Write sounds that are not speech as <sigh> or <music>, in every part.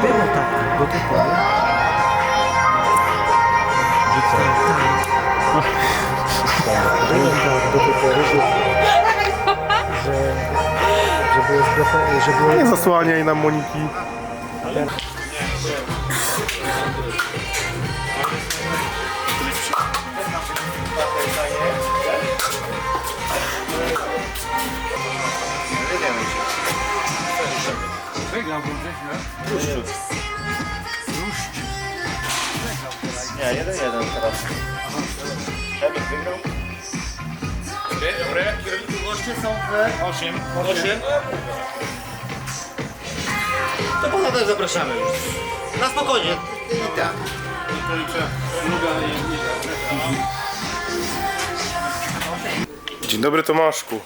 Było tak. Nie zasłaniaj nam Moniki. Nie, jeden, jeden teraz. Kamil wygrał. Goście są w 8. 8. Też zapraszamy już. Na spokojnie. I tak. Dzień dobry Tomaszku.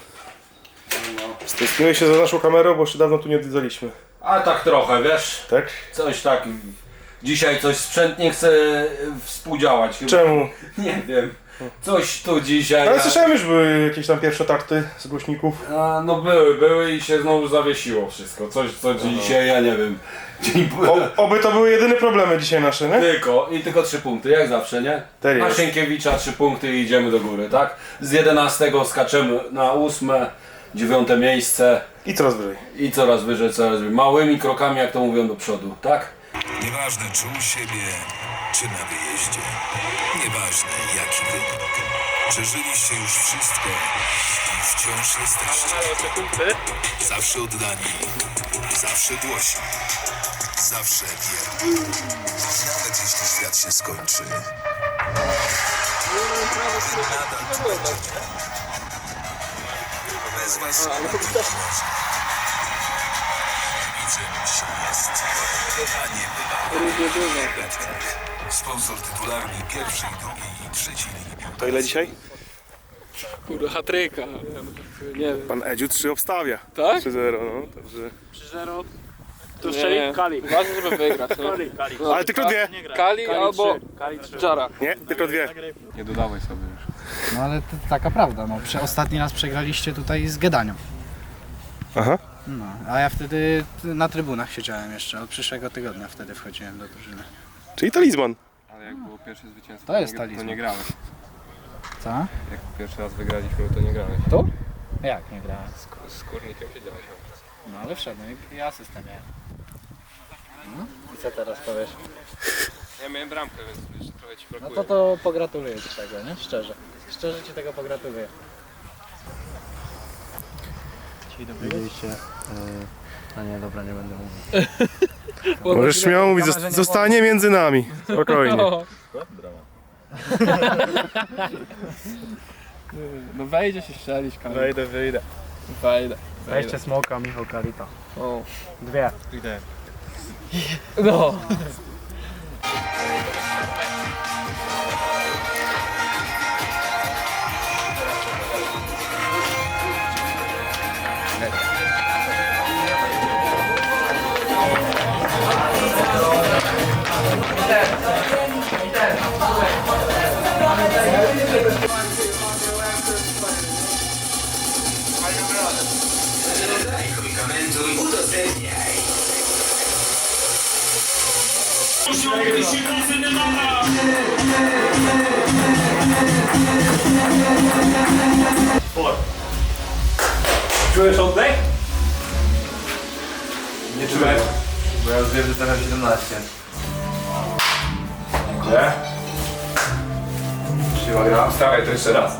Stęskniłeś się za naszą kamerą, bo jeszcze dawno tu nie odwiedzaliśmy. A tak trochę, wiesz, Tak? coś tak. Dzisiaj coś sprzęt nie chce współdziałać. chyba. Czemu? <laughs> Nie wiem. Coś tu dzisiaj. Ale ja- słyszałem już były jakieś tam pierwsze takty z głośników. A, no były, były i się znowu zawiesiło wszystko. Coś, co dzisiaj, ja nie wiem. Dzień O, oby to były jedyne problemy dzisiaj nasze, nie? Tylko i tylko trzy punkty, jak zawsze, nie? Tak jest. Na Sienkiewicza trzy punkty i idziemy do góry, tak? Z 11 skaczemy na ósme, dziewiąte miejsce I coraz wyżej. i coraz wyżej, coraz wyżej. Małymi krokami, jak to mówią, do przodu, tak? Nieważne czy u siebie, czy na wyjeździe. Nieważne jaki wynik. Przeżyliście już wszystko i wciąż jesteście. Zawsze oddani, zawsze głośni, zawsze wierni. Nawet jeśli świat się skończy. Nadal tu będziecie. Bez was nie ma Sponsor tytularny pierwszej, drugiej i trzeciej ligi To ile dzisiaj? Kurde, hatryka. Nie wiem. Pan Edziu 3 obstawia. Tak? 3-0, no. Także... Tu strzeli Kali. Ważne, żeby wygrać. No. Kali, Kali. Ale tylko dwie. Kali albo Jara. Nie, tylko dwie. No ale to taka prawda, no. Prze ostatni raz przegraliście tutaj z Gedanią. Aha. No, a ja wtedy na trybunach siedziałem jeszcze, od przyszłego tygodnia wtedy wchodziłem do drużyny. Czyli talizman. Ale jak było pierwsze zwycięstwo, To jest nie, talizman. to nie grałeś. Co? Jak pierwszy raz wygraliśmy, to nie grałeś. Tu? Jak nie grałem? Z, z kurnikiem siedziałeś. No ale wszedłem i ja asystę miałem. No? I co teraz powiesz? Ja miałem bramkę, więc jeszcze trochę ci No brakuje. to to pogratuluję Ci tego, nie? Szczerze. Szczerze Ci tego pogratuluję. Widzieliście... A nie, dobra, nie będę mówił. <laughs> Możesz śmiało mówić, zost- zostanie między nami. <laughs> Spokojnie. <laughs> No wejdzie się strzelić, Kali. Wejdę, wyjdę. Wejdę. Weźcie smoka, Michał Kalita. O. Dwie. No. Czujesz oddech? Nie czułem, bo ja już wiem, że teraz 17. Nie? Siła gra. Stawiaj to jeszcze raz.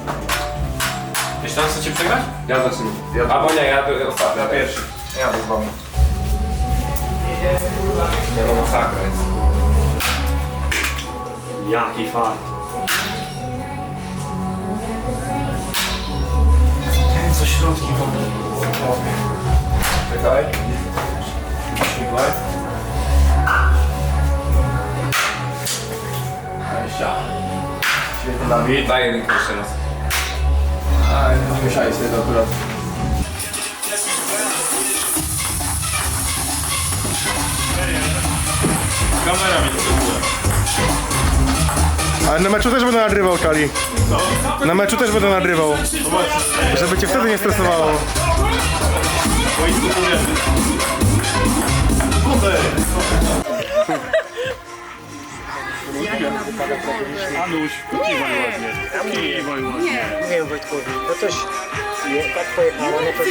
Jeszcze raz chcecie przegrać? Ja zacznę. Ja, Albo nie, ja to ostatni. ja pierwszy. Ja z wami. Nie no, masakra jest. Jaki fan. Ten co środki wody. Czekaj. Śmigłaj. Wejścia. Świetny Dawid. Daj jedynkę jeszcze raz. A, musiałeś sobie to akurat. Kamera mi Ale na meczu też będę nagrywał, Kali. Na meczu też będę nagrywał. Żeby cię wtedy nie stresowało. Nie wiem Wojtkowi, bo coś nie, tak pojechało, no to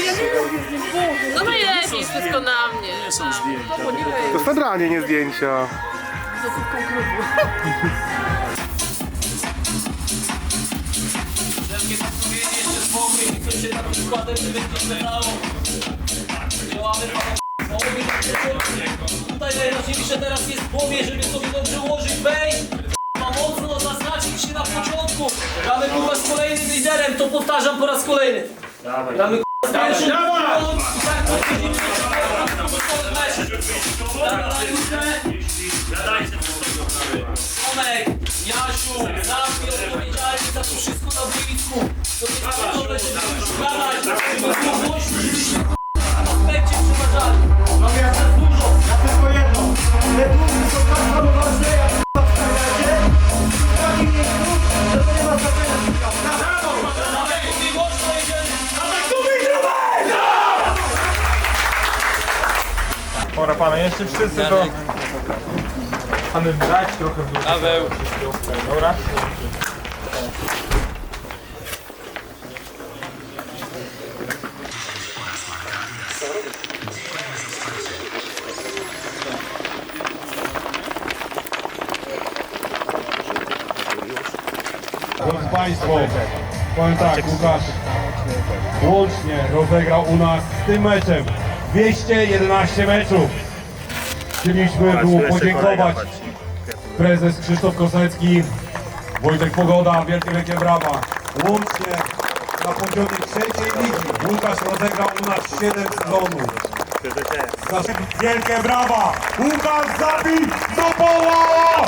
No najlepiej, wszystko na mnie. Nie są zdjęcia. To jest nagranie, nie zdjęcia. Tutaj najważniejsze teraz jest głowie, żeby sobie dobrze ułożyć. Ma mocno zaznaczyć się na początku. Gramy kurwa z kolejnym liderem, to powtarzam po raz kolejny. Gramy kurwa z pierwszym liderem. Tak, to widzimy, Dobra, na jutę. Tomek, Jasiu, zamknij odpowiedzialni za to wszystko na boisku. To nie jest to, żeby już gadać, żeby było głośno, aspekcie przeważali. Mamy jak za dużo, ja tylko jedno. Te długi są tak ważne jak w takim miejscu, że to nie ma znaczenia. Na prawo! Dawaj, mówi głośno, jedziemy! Dobra, pana, jeszcze wszyscy to... Pany brać trochę w dół. Paweł. Dobra. Drodzy Państwo, powiem tak, Łukasz łącznie rozegrał u nas z tym meczem 211 meczów. Chcieliśmy mu podziękować prezes Krzysztof Kosecki, Wojtek Pogoda, wielkie, wielkie brawa. Łącznie na poziomie trzeciej ligi Łukasz rozegrał u nas 7 sezonów. Nasze wielkie brawa! Łukasz zabij do poła!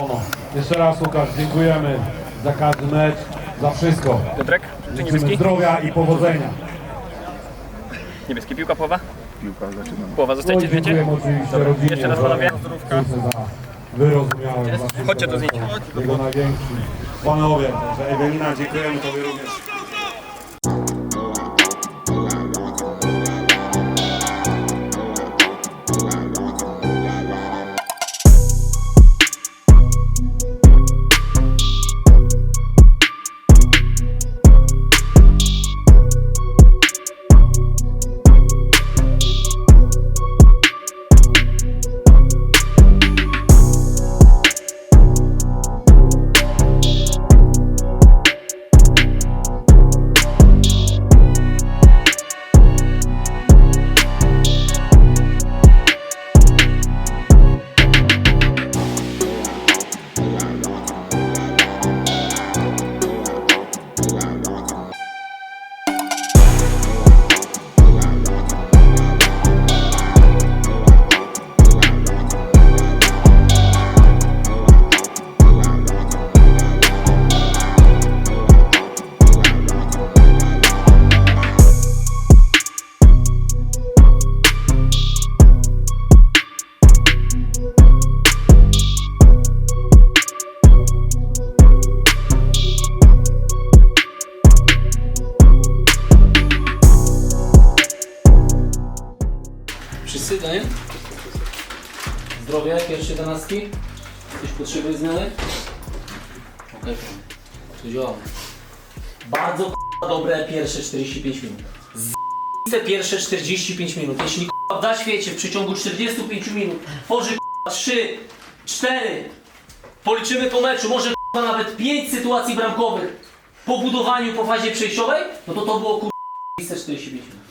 O, jeszcze raz Łukasz, dziękujemy za każdy mecz, za wszystko. Piotrek, czy Życzymy niebieski? zdrowia i powodzenia. Niebieski, piłka, połowa? Piłka, zaczynam. Połowa, zostajecie, wiecie? Jeszcze raz panowie. za wyrozumiałe. za wszystko, Chodźcie do zdjęcia. Jego największy. Panowie, że Ewelina, dziękujemy Tobie również. Zdrowie, pierwsze jedenastki? Ktoś potrzebuje zmiany? Okej, to działamy. Bardzo k***a, dobre pierwsze 45 minut. Z***te pierwsze 45 minut. Jeśli k***a, da świecie w przeciągu 45 minut tworzy k***a, 3, 4, policzymy po meczu, może k***a, nawet 5 sytuacji bramkowych po budowaniu, po fazie przejściowej, no to to było k***a 45 minut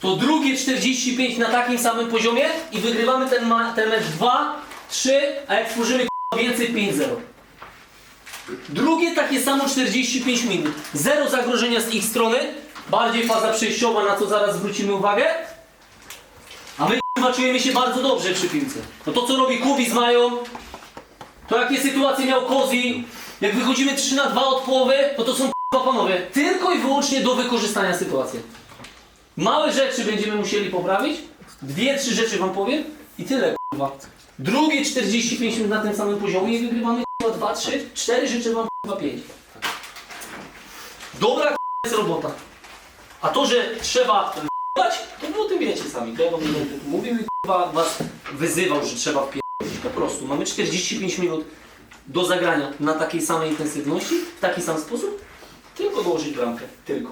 to drugie 45 na takim samym poziomie i wygrywamy ten, ma- ten mecz 2, 3, a jak stworzymy więcej 5-0. Drugie takie samo 45 minut. Zero zagrożenia z ich strony, bardziej faza przejściowa, na co zaraz zwrócimy uwagę. A my k***a, czujemy się bardzo dobrze przy piłce. No to co robi Kubi z Mają, to jakie sytuacje miał Kozi, jak wychodzimy 3 na 2 od połowy, no to są panowie tylko i wyłącznie do wykorzystania sytuacji. Małe rzeczy będziemy musieli poprawić. Dwie, trzy rzeczy wam powiem i tyle. kurwa. Drugie 45 minut na tym samym poziomie i wygrywamy kurwa 2, 3, 4, życzę wam kurwa 5. Dobra kurwa, jest robota. A to, że trzeba dać, to wy o tym wiecie sami. To ja wam mówił i kurwa was wyzywał, że trzeba wpierdolić. Po prostu. Mamy 45 minut do zagrania na takiej samej intensywności, w taki sam sposób. Tylko dołożyć bramkę. Tylko.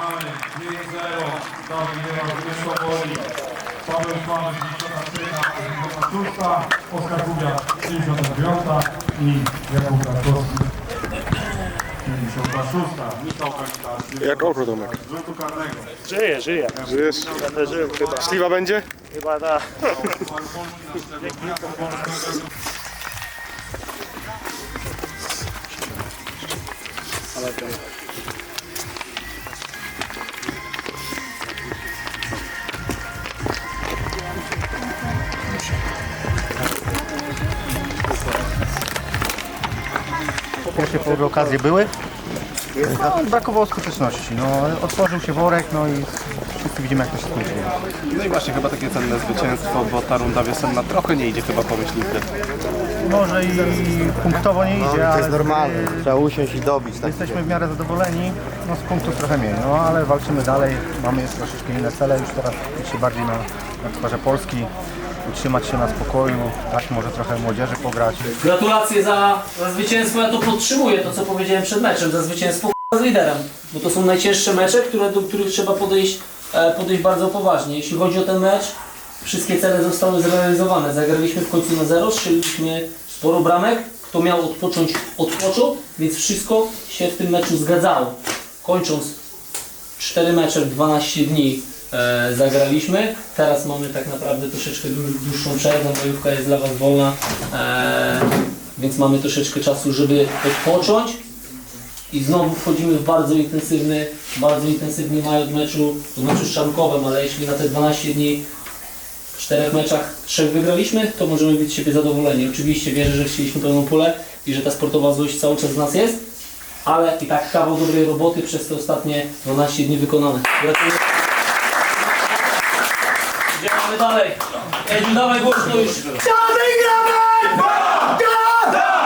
Złamany, 1-0, Dawid Niemal, wyszło woli. Paweł Szłanek, 96, Oskar Gubiak, 79 i Jakub Kratkowski, 56. Michał Kalikarski, Jak okro Tomek. z rzutu karnego. Żyję, żyję. Żyjesz? Będę żył chyba. Śliwa będzie? Chyba da. Połowy okazje były? No, brakowało skuteczności. No, otworzył się worek, no i wszyscy widzimy jak to się skończyło. No i właśnie chyba takie cenne zwycięstwo, bo ta runda wiosenna trochę nie idzie chyba po myśliwce. Może i punktowo nie idzie, ale normalne. Trzeba usiąść i dobić. Tak jesteśmy w miarę zadowoleni. No z punktów trochę mniej, no ale walczymy dalej. Mamy jeszcze troszeczkę inne cele, już teraz się bardziej na, na twarze Polski. Utrzymać się na spokoju, dać może trochę młodzieży pograć. Gratulacje za, za zwycięstwo. Ja to podtrzymuję, to co powiedziałem przed meczem, za zwycięstwo z liderem. Bo to są najcięższe mecze, które, do których trzeba podejść, e, podejść bardzo poważnie. Jeśli chodzi o ten mecz, wszystkie cele zostały zrealizowane. Zagraliśmy w końcu na zero, strzeliliśmy sporo bramek. Kto miał odpocząć, odpoczął, więc wszystko się w tym meczu zgadzało. Kończąc 4 mecze w 12 dni e, zagraliśmy. Teraz mamy tak naprawdę troszeczkę dłu- dłuższą przerwę, majówka jest dla Was wolna, e, więc mamy troszeczkę czasu, żeby odpocząć. I znowu wchodzimy w bardzo intensywny, bardzo intensywny maj od meczu, od meczu z Czarnkowem, ale jeśli na te 12 dni w czterech meczach trzech wygraliśmy, to możemy być z siebie zadowoleni. Oczywiście wierzę, że chcieliśmy pełną pulę i że ta sportowa złość cały czas w nas jest, ale i tak kawał dobrej roboty przez te ostatnie 12 dni wykonane. Gratuluję dalej. Edziu, dawaj głośno już. Do wygramy! Do!